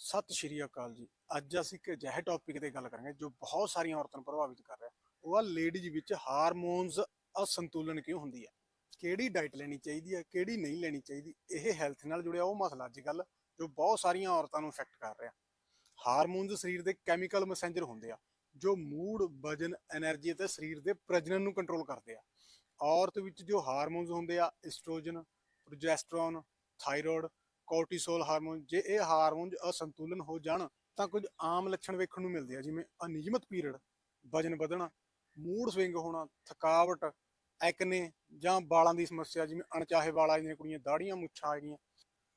ਸਤਿ ਸ਼੍ਰੀ ਅਕਾਲ ਜੀ। ਅੱਜ ਅਸੀਂ ਇੱਕ ਅਜਿਹੇ ਟੌਪਿਕ ਤੇ ਗੱਲ ਕਰਾਂਗੇ ਜੋ ਬਹੁਤ ਸਾਰੀਆਂ ਔਰਤਾਂ ਨੂੰ ਪ੍ਰਭਾਵਿਤ ਕਰ ਰਿਹਾ। ਉਹ ਆ ਲੇਡੀਜ਼ ਵਿੱਚ ਹਾਰਮੋਨਸ ਅਸੰਤੁਲਨ ਕਿਉਂ ਹੁੰਦੀ ਹੈ? ਕਿਹੜੀ ਡਾਈਟ ਲੈਣੀ ਚਾਹੀਦੀ ਹੈ, ਕਿਹੜੀ ਨਹੀਂ ਲੈਣੀ ਚਾਹੀਦੀ? ਇਹ ਹੈਲਥ ਨਾਲ ਜੁੜਿਆ ਉਹ ਮਸਲਾ ਅੱਜ ਕੱਲ ਜੋ ਬਹੁਤ ਸਾਰੀਆਂ ਔਰਤਾਂ ਨੂੰ ਇਫੈਕਟ ਕਰ ਰਿਹਾ। ਹਾਰਮੋਨਸ ਸਰੀਰ ਦੇ ਕੈਮੀਕਲ ਮੈਸੇਂਜਰ ਹੁੰਦੇ ਆ, ਜੋ ਮੂਡ ਵਜਨ એનર્ਜੀ ਅਤੇ ਸਰੀਰ ਦੇ ਪ੍ਰਜਨਨ ਨੂੰ ਕੰਟਰੋਲ ਕਰਦੇ ਆ। ਔਰਤ ਵਿੱਚ ਜੋ ਹਾਰਮੋਨਸ ਹੁੰਦੇ ਆ estrogen progesterone thyroid cortisol hormone, ਜੇ ਇਹ ਹਾਰਮੋਨ ਅਸੰਤੁਲਨ ਹੋ ਜਾਣ, ਤਾਂ ਕੁਝ ਆਮ ਲੱਛਣ ਵੇਖਣ ਨੂੰ ਮਿਲਦੇ ਆ, ਜਿਵੇਂ ਅਨਿਯਮਿਤ ਪੀਰੀਅਡ ਵਜਨ ਵਧਣਾ, ਮੂਡ ਸਵਿੰਗ ਹੋਣਾ, ਥਕਾਵਟ, ਐਕਨੇ ਜਾਂ ਵਾਲਾਂ ਦੀ ਸਮੱਸਿਆ, ਜਿਵੇਂ ਅਣਚਾਹੇ ਵਾਲ ਆ ਜਾਂਦੀਆਂ ਕੁੜੀਆਂ ਦਾੜੀਆਂ ਮੁੱਛਾਂ ਆ ਗਈਆਂ।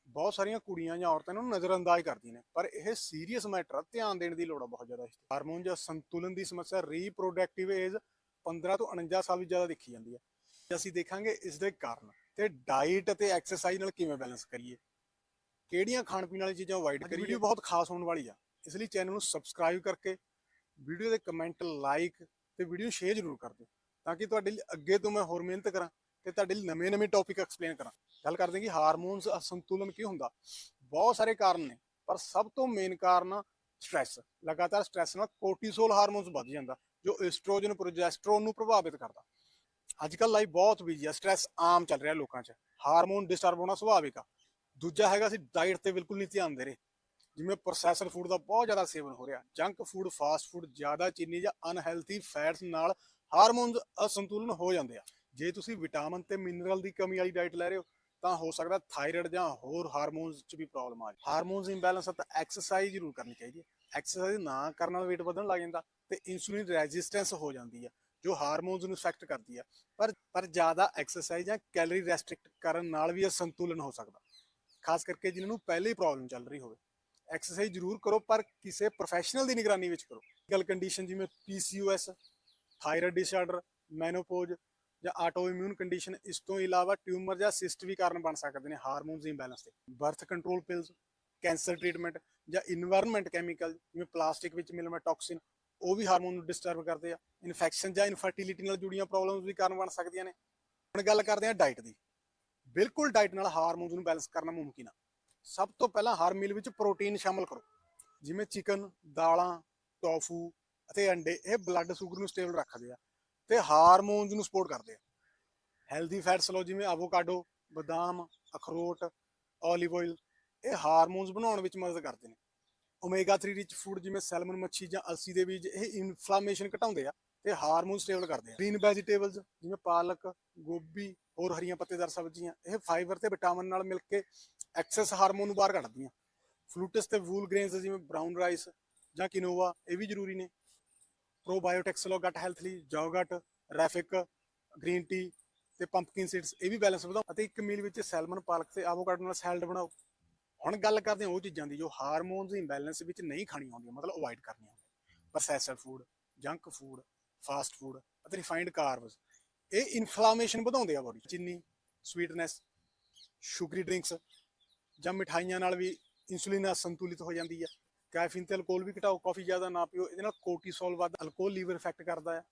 ਬਹੁਤ ਸਾਰੀਆਂ ਕੁੜੀਆਂ ਜਾਂ ਔਰਤਾਂ ਨੂੰ ਨਜ਼ਰਅੰਦਾਜ਼ ਕਰਦੀਆਂ ਨੇ, ਪਰ ਇਹ ਸੀਰੀਅਸ ਮੈਟਰ ਆ, ਧਿਆਨ ਦੇਣ ਦੀ ਲੋੜ ਆ ਬਹੁਤ ਜ਼ਿਆਦਾ ਇਸ ਤੇ। ਹਾਰਮੋਨ ਜਾਂ ਸੰਤੁਲਨ ਦੀ ਸਮੱਸਿਆ ਰੀਪਰੋਡਕਟਿਵ ਏਜ 15 ਤੋਂ 49 ਸਾਲ ਵਿੱਚ ਜ਼ਿਆਦਾ ਦੇਖੀ ਜਾਂਦੀ ਹੈ ਅਸੀਂ ਦੇਖਾਂਗੇ ਇਸ ਦੇ ਕਾਰਨ ਤੇ ਡਾਈਟ ਅਤੇ ਐਕਸਰਸਾਈਜ਼ ਨਾਲ ਕਿਵੇਂ ਬੈਲੈਂਸ ਕਰੀਏ। ਕਿਹੜੀਆਂ ਖਾਣ ਪੀਣ ਵਾਲੀ ਚੀਜ਼ਾਂ ਅਵਾਇਡ ਕਰੀਏ ਵੀਡੀਓ ਬਹੁਤ ਖਾਸ ਹੋਣ ਵਾਲੀ ਆ। ਇਸ ਲਈ ਚੈਨਲ ਨੂੰ ਸਬਸਕ੍ਰਾਈਬ ਕਰਕੇ ਵੀਡੀਓ ਦੇ ਕਮੈਂਟ ਲਾਈਕ ਤੇ ਵੀਡੀਓ ਸ਼ੇਅਰ ਜ਼ਰੂਰ ਕਰ ਦਿਓ ਤਾਂ ਕਿ ਤੁਹਾਡੇ ਲਈ ਅੱਗੇ ਤੋਂ ਮੈਂ ਹੋਰ ਮਿਹਨਤ ਕਰਾਂ ਤੇ ਤੁਹਾਡੇ ਲਈ ਨਵੇਂ-ਨਵੇਂ ਟੌਪਿਕ ਐਕਸਪਲੇਨ ਕਰਾਂ। ਗੱਲ ਕਰਦੇ ਹਾਂ ਕਿ ਹਾਰਮੋਨਸ ਅਸੰਤੁਲਨ ਕਿਉਂ ਹੁੰਦਾ? ਬਹੁਤ ਸਾਰੇ ਕਾਰਨ ਨੇ ਪਰ ਸਭ ਤੋਂ ਮੇਨ ਕਾਰਨ ਸਟ੍ਰੈਸ ਲਗਾਤਾਰ ਸਟ੍ਰੈਸ ਨਾਲ ਕੋਰਟੀਸੋਲ ਹਾਰਮੋਨਸ ਵੱਧ ਜਾਂਦਾ ਜੋ ਐਸਟ੍ਰੋਜਨ ਪ੍ਰੋਜੈਸਟਰੋਨ ਨੂੰ ਪ੍ਰਭਾਵਿਤ ਕਰਦਾ। ਅੱਜ ਕੱਲ ਲਾਈਫ ਬਹੁਤ ਬਿਜ਼ੀ ਆ ਸਟ੍ਰੈਸ ਆਮ ਚੱਲ ਰਿਹਾ ਲੋਕਾਂ 'ਚ ਹਾਰਮੋਨ ਡਿਸਟਰਬ ਹੋਣਾ ਸੁਭਾਵਿਕ ਆ। ਦੂਜਾ ਹੈਗਾ ਅਸੀਂ ਡਾਈਟ ਤੇ ਬਿਲਕੁਲ ਨਹੀਂ ਧਿਆਨ ਦੇ ਰਹੇ। ਜਿਵੇਂ ਪ੍ਰੋਸੈਸਡ ਫੂਡ ਦਾ ਬਹੁਤ ਜ਼ਿਆਦਾ ਸੇਵਨ ਹੋ ਰਿਹਾ। ਜੰਕ ਫੂਡ ਫਾਸਟ ਫੂਡ ਜ਼ਿਆਦਾ ਚੀਨੀ ਜਾਂ ਅਨਹੈਲਥੀ ਫੈਟਸ ਨਾਲ ਹਾਰਮੋਨਸ ਅਸੰਤੁਲਨ ਹੋ ਜਾਂਦੇ ਆ। ਜੇ ਤੁਸੀਂ ਵਿਟਾਮਿਨ ਤੇ ਮਿਨਰਲ ਦੀ ਕਮੀ ਵਾਲੀ ਡਾਈਟ ਲੈ ਰਹੇ ਹੋ, ਤਾਂ ਹੋ ਸਕਦਾ ਥਾਇਰਾਇਡ ਜਾਂ ਹੋਰ ਹਾਰਮੋਨਸ 'ਚ ਵੀ ਪ੍ਰੋਬਲਮ ਆ ਜਾਵੇ ਹਾਰਮੋਨਸ ਇੰਬੈਲੈਂਸ ਤਾਂ ਐਕਸਰਸਾਈਜ਼ ਜ਼ਰੂਰ ਕਰਨੀ ਚਾਹੀਦੀ ਹੈ। ਐਕਸਰਸਾਈਜ਼ ਨਾ ਕਰਨ ਨਾਲ weight ਵਧਣ ਲੱਗ ਜਾਂਦਾ ਤੇ ਇਨਸੂਲਿਨ ਰੈਜ਼ਿਸਟੈਂਸ ਹੋ ਜਾਂਦੀ ਆ, ਜੋ ਹਾਰਮੋਨਸ ਨੂੰ ਇਫੈਕਟ ਕਰਦੀ ਆ। ਪਰ ਪਰ ਜ਼ਿਆਦਾ ਐਕਸਰਸਾਈਜ਼ ਜਾਂ ਕੈਲਰੀ ਰੈਸਟ੍ਰਿਕਟ ਕਰਨ ਨਾਲ ਵੀ ਅਸੰਤੁਲਨ ਹੋ ਸਕਦਾ। ਖਾਸ ਕਰਕੇ ਜਿਨ੍ਹਾਂ ਨੂੰ ਪਹਿਲੇ ਹੀ ਪ੍ਰੋਬਲਮ ਚੱਲ ਰਹੀ ਹੋਵੇ। ਐਕਸਰਸਾਈਜ਼ ਜ਼ਰੂਰ ਕਰੋ, ਪਰ ਕਿਸੇ ਪ੍ਰੋਫੈਸ਼ਨਲ ਦੀ ਨਿਗਰਾਨੀ ਵਿੱਚ ਕਰੋ। ਗੱਲ ਕੰਡੀਸ਼ਨ ਜਿਵੇਂ ਪੀਸੀਓਐਸ ਥਾਇਰਾਇਡ ਡਿਸਆਰਡਰ ਮੈਨੋਪੌਜ਼ ਜਾਂ ਆਟੋ ਇਮਿਊਨ ਕੰਡੀਸ਼ਨ ਇਸ ਤੋਂ ਇਲਾਵਾ ਟਿਊਮਰ ਜਾਂ ਸਿਸਟ ਵੀ ਕਾਰਨ ਬਣ ਸਕਦੇ ਨੇ ਹਾਰਮੋਨਸ ਇੰਬੈਲੈਂਸ ਦੇ। Birth control pills cancer treatment ਜਾਂ ਇਨਵਾਇਰਨਮੈਂਟ ਕੈਮੀਕਲ ਜਿਵੇਂ ਪਲਾਸਟਿਕ ਵਿੱਚ ਮਿਲਣ ਵਾਲੇ ਟੌਕਸਿਨ ਉਹ ਵੀ ਹਾਰਮੋਨ ਨੂੰ ਡਿਸਟਰਬ ਕਰਦੇ ਆ। ਇਨਫੈਕਸ਼ਨ ਜਾਂ ਇਨਫਰਟੀਲਿਟੀ ਨਾਲ ਜੁੜੀਆਂ ਪ੍ਰੋਬਲਮਸ ਵੀ ਕਾਰਨ ਬਣ ਸਕਦੀਆਂ ਨੇ। ਹੁਣ ਗੱਲ ਕਰਦੇ ਹਾਂ ਡਾਈਟ ਦੀ। ਬਿਲਕੁਲ ਡਾਈਟ ਨਾਲ ਹਾਰਮੋਨਸ ਨੂੰ ਬੈਲੈਂਸ ਕਰਨਾ ਮੁਮਕਿਨ ਆ। ਸਭ ਤੋਂ ਪਹਿਲਾਂ ਹਰ ਮੀਲ ਵਿੱਚ ਪ੍ਰੋਟੀਨ ਸ਼ਾਮਲ ਕਰੋ। ਜਿਵੇਂ ਚਿਕਨ ਦਾਲਾਂ ਟੋਫੂ ਅਤੇ ਅੰਡੇ, ਇਹ ਬਲੱਡ ਸ਼ੂਗਰ ਨੂੰ ਸਟੇਬਲ ਰੱਖਦੇ ਆ ਤੇ ਹਾਰਮੋਨਸ ਨੂੰ ਸਪੋਰਟ ਕਰਦੇ ਆ। ਹੈਲਦੀ ਫੈਟਸ ਲਓ, ਜਿਵੇਂ ਆਵੋਕਾਡੋ ਬਦਾਮ, ਅਖਰੋਟ 올ਿਵ ਆਇਲ ਇਹ ਹਾਰਮੋਨਸ ਬਣਾਉਣ ਵਿੱਚ ਮਦਦ ਕਰਦੇ ਨੇ। ਓਮੇਗਾ 3 ਰਿਚ ਫੂਡ ਜਿਵੇਂ ਸੈਲਮਨ ਮੱਛੀ ਜਾਂ ਅਲਸੀ ਦੇ ਬੀਜ, ਇਹ ਇਨਫਲੇਮੇਸ਼ਨ ਘਟਾਉਂਦੇ ਆ। ਤੇ ਹਾਰਮੋਨ ਸਟੇਬਲ ਕਰਦੇ ਆ। ਗ੍ਰੀਨ ਵੈਜੀਟੇਬਲਸ ਜਿਵੇਂ ਪਾਲਕ, ਗੋਭੀ, ਹੋਰ ਹਰੀਆਂ ਪੱਤੇਦਾਰ ਸਬਜ਼ੀਆਂ, ਇਹ ਫਾਈਬਰ ਤੇ ਵਿਟਾਮਿਨ ਨਾਲ ਮਿਲ ਕੇ ਐਕਸੈਸ ਹਾਰਮੋਨ ਨੂੰ ਬਾਹਰ ਕੱਢਦੀਆਂ। ਫਲੂਟਸ ਤੇ ਵੂਲ ਗ੍ਰੇਨਸ ਜਿਵੇਂ ਬ੍ਰਾਊਨ ਰਾਈਸ ਜਾਂ ਕਿਨੋਵਾ ਇਹ ਵੀ ਜ਼ਰੂਰੀ ਨੇ। ਪ੍ਰੋਬਾਇਓਟਿਕਸ ਲੋ ਗਟ ਹੈਲਥ ਲਈ ਜੋਗਟ ਰੈਫਿਕ ਗ੍ਰੀਨ ਟੀ ਤੇ ਪੰਪਕਿਨ ਸੀਡਸ ਇਹ ਵੀ ਬੈਲੈਂਸ ਵਧਾਓ ਅਤੇ ਇੱਕ ਮੀਲ ਵਿੱਚ ਸੈਲਮਨ ਪਾਲਕ ਤੇ ਆਵੋਕਾਡੋ ਨਾਲ ਸੈਲਡ ਬਣਾਓ। ਹੁਣ ਗੱਲ ਕਰਦੇ ਹਾਂ ਉਹ ਚੀਜ਼ਾਂ ਦੀ ਜੋ ਹਾਰਮੋਨਸ ਇੰਬੈਲੈਂਸ ਵਿੱਚ ਨਹੀਂ ਖਾਣੀਆਂ ਹੁੰਦੀਆਂ, ਮਤਲਬ ਅਵੋਇਡ ਕਰਨੀਆਂ ਹੁੰਦੀਆਂ। Processed food junk food fast food ਅਤੇ ਰਿਫਾਈਨਡ ਕਾਰਬਸ ਇਹ ਇਨਫਲੇਮੇਸ਼ਨ ਵਧਾਉਂਦੇ ਆ ਬੋਡੀ ਚੀਨੀ ਸਵੀਟਨੈਸ ਸ਼ੂਗਰੀ ਡਰਿੰਕਸ ਜਾਂ ਮਿਠਾਈਆਂ ਨਾਲ ਵੀ ਇਨਸੂਲਿਨ ਅਸੰਤੁਲਿਤ ਹੋ ਜਾਂਦੀ ਹੈ ਕੈਫੀਨ ਤੇ ਅਲਕੋਹਲ ਵੀ ਘਟਾਓ ਕਾਫੀ ਜ਼ਿਆਦਾ ਨਾ ਪੀਓ, ਇਹਦੇ ਨਾਲ ਕੋਰਟੀਸੋਲ ਵੱਧ ਅਲਕੋਹਲ ਲੀਵਰ ਇਫੈਕਟ ਕਰਦਾ ਆ।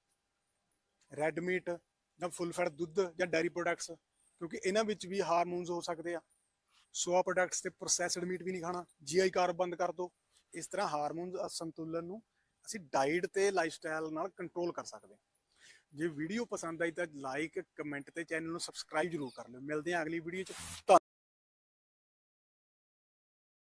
ਰੈੱਡ ਮੀਟ ਜਾਂ ਫੁੱਲ ਫੈਟ ਦੁੱਧ ਜਾਂ ਡੈਰੀ ਪ੍ਰੋਡਕਟਸ ਕਿਉਂਕਿ ਇਹਨਾਂ ਵਿੱਚ ਵੀ ਹਾਰਮੋਨਸ ਹੋ ਸਕਦੇ ਆ। ਸੋਆ ਪ੍ਰੋਡਕਟਸ ਤੇ ਪ੍ਰੋਸੈਸਡ ਮੀਟ ਵੀ ਨਹੀਂ ਖਾਣਾ। ਜੀਆਈ ਕਾਰਬ ਬੰਦ ਕਰ ਦਿਓ ਇਸ ਤਰ੍ਹਾਂ ਹਾਰਮੋਨਸ ਅਸੰਤੁਲਨ ਨੂੰ ਅਸੀਂ ਡਾਈਟ ਤੇ ਲਾਈਫਸਟਾਈਲ ਨਾਲ ਕੰਟਰੋਲ ਕਰ ਸਕਦੇ ਹਾਂ। ਜੇ ਵੀਡੀਓ ਪਸੰਦ ਆਈ ਤਾਂ ਲਾਈਕ ਕਮੈਂਟ ਤੇ ਚੈਨਲ ਨੂੰ ਸਬਸਕ੍ਰਾਈਬ ਜ਼ਰੂਰ ਕਰ ਲਿਓ। ਮਿਲਦੇ ਹਾਂ ਅਗਲੀ ਵੀਡੀਓ 'ਚ।